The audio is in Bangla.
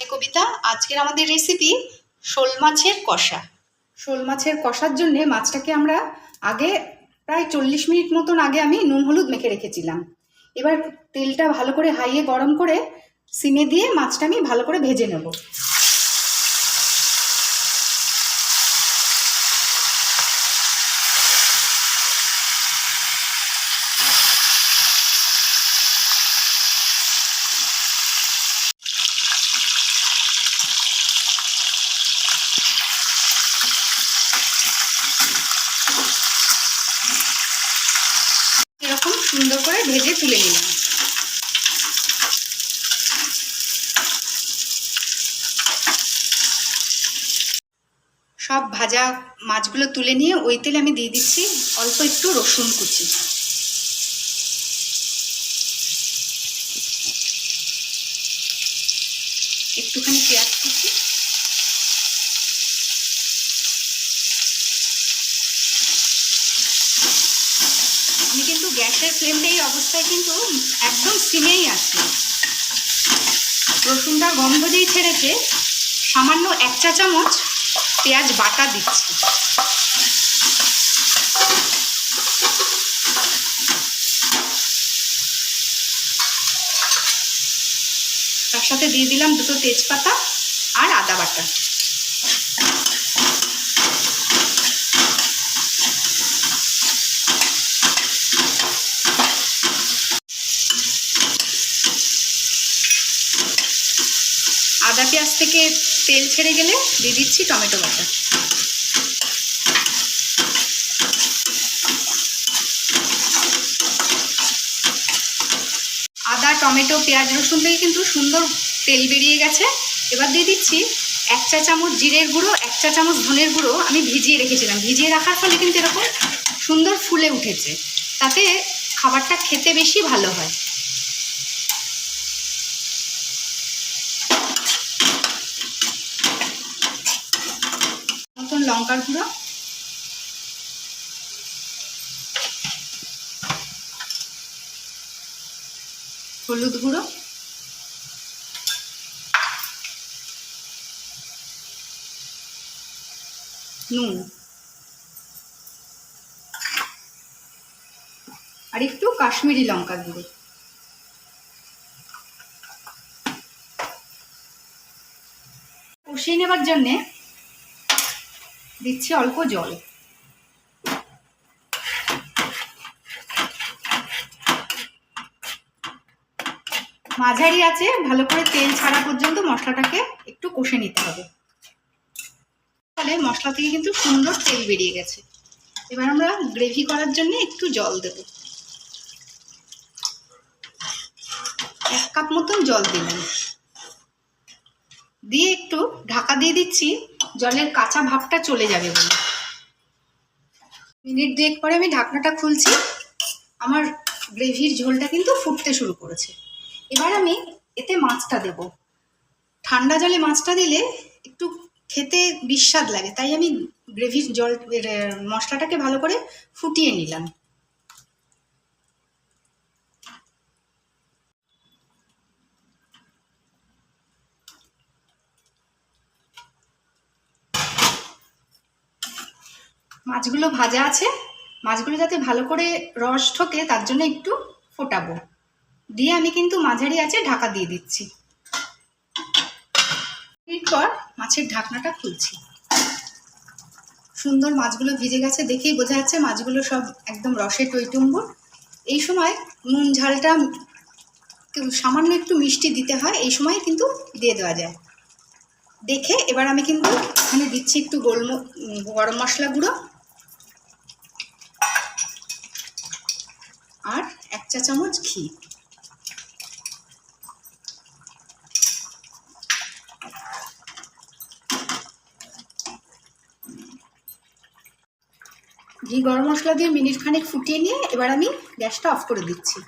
কবিতা আজকের আমাদের রেসিপি শোল মাছের কষা। শোল মাছের কষার জন্যে মাছটাকে আমরা আগে প্রায় চল্লিশ মিনিট মতন আগে আমি নুন হলুদ মেখে রেখেছিলাম। এবার তেলটা ভালো করে হাইয়ে গরম করে সিমে দিয়ে মাছটা আমি ভালো করে ভেজে নেব এরকম সুন্দর করে ভেজে তুলে নিলাম সব ভাজা মাছগুলো তুলে নিয়ে ওই তেলে আমি দিয়ে দিচ্ছি অল্প একটু রসুন কুচি। একটুখানি পেঁয়াজ কুচি। আমি কিন্তু গ্যাসের ফ্লেমটা এই অবস্থায় কিন্তু একদম সিমেই আছে। রসুনটা গন্ধ যেই ছেড়েছে, সামান্য এক চা চামচ পেঁয়াজ বাটা দিচ্ছি। তার সাথে দিয়ে দিলাম দুটো তেজপাতা আর আদা বাটা আদা পেঁয়াজ থেকে তেল ছেড়ে গেলে দিয়ে দিচ্ছি টমেটো বাটা। আদা, টমেটো, পেঁয়াজ, রসুন থেকে কিন্তু সুন্দর তেল বেরিয়ে গেছে। এবার দিয়ে দিচ্ছি এক চা চামচ জিরের গুঁড়ো, এক চা চামচ ধনের গুঁড়ো আমি ভিজিয়ে রেখেছিলাম। ভিজিয়ে রাখার ফলে কিন্তু এরকম সুন্দর ফুলে উঠেছে। তাতে খাবারটা খেতে বেশি ভালো হয় মতন লঙ্কার গুঁড়ো। হলুদ গুঁড়ো। নুন। আর একটু কাশ্মীরি লঙ্কার গুঁড়ো। কষিয়ে নেবার জন্যে দিচ্ছি অল্প জল। মাঝারি আছে, ভালো করে তেল ছাড়া পর্যন্ত মশলাটাকে একটু কষে নিতে হবে। ফলে মশলা থেকে কিন্তু সুন্দর তেল বেরিয়ে গেছে। এবার আমরা গ্রেভি করার জন্য একটু জল দেব। এক কাপ মতন জল দিলাম। দিয়ে একটু ঢাকা দিয়ে দিচ্ছি, জলের কাঁচা ভাবটা চলে যাবে বলে। মিনিট দুয়েক পরে আমি ঢাকনাটা খুলছি, আমার গ্রেভির ঝোলটা কিন্তু ফুটতে শুরু করেছে। এবার আমি এতে মাছটা দেব। ঠান্ডা জলে মাছটা দিলে একটু খেতে বিস্বাদ লাগে, তাই আমি গ্রেভির জল মশলাটাকে ভালো করে ফুটিয়ে নিলাম। মাছগুলো ভাজা আছে। মাছগুলো যাতে ভালো করে রস ঢোকে তার জন্য একটু ফোটাবো। দিয়ে আমি কিন্তু মাঝারি আছে ঢাকা দিয়ে দিচ্ছি। এরপর মাছের ঢাকনাটা খুলছি। সুন্দর মাছগুলো ভিজে গেছে দেখেই বোঝা যাচ্ছে মাছগুলো সব একদম রসে টইটুম্বুর। এই সময় নুন ঝালটা সামান্য একটু মিষ্টি দিতে হয়, এই সময় কিন্তু দিয়ে দেওয়া যায়। দেখে এবার আমি কিন্তু এখানে দিচ্ছি একটু গোলম গরম মশলা গুঁড়ো। আর এক চা চামচ ঘি। ঘি গরম মশলা দিয়ে মিনিট খানেক ফুটিয়ে নিয়ে এবার আমি গ্যাসটা অফ করে দিচ্ছি।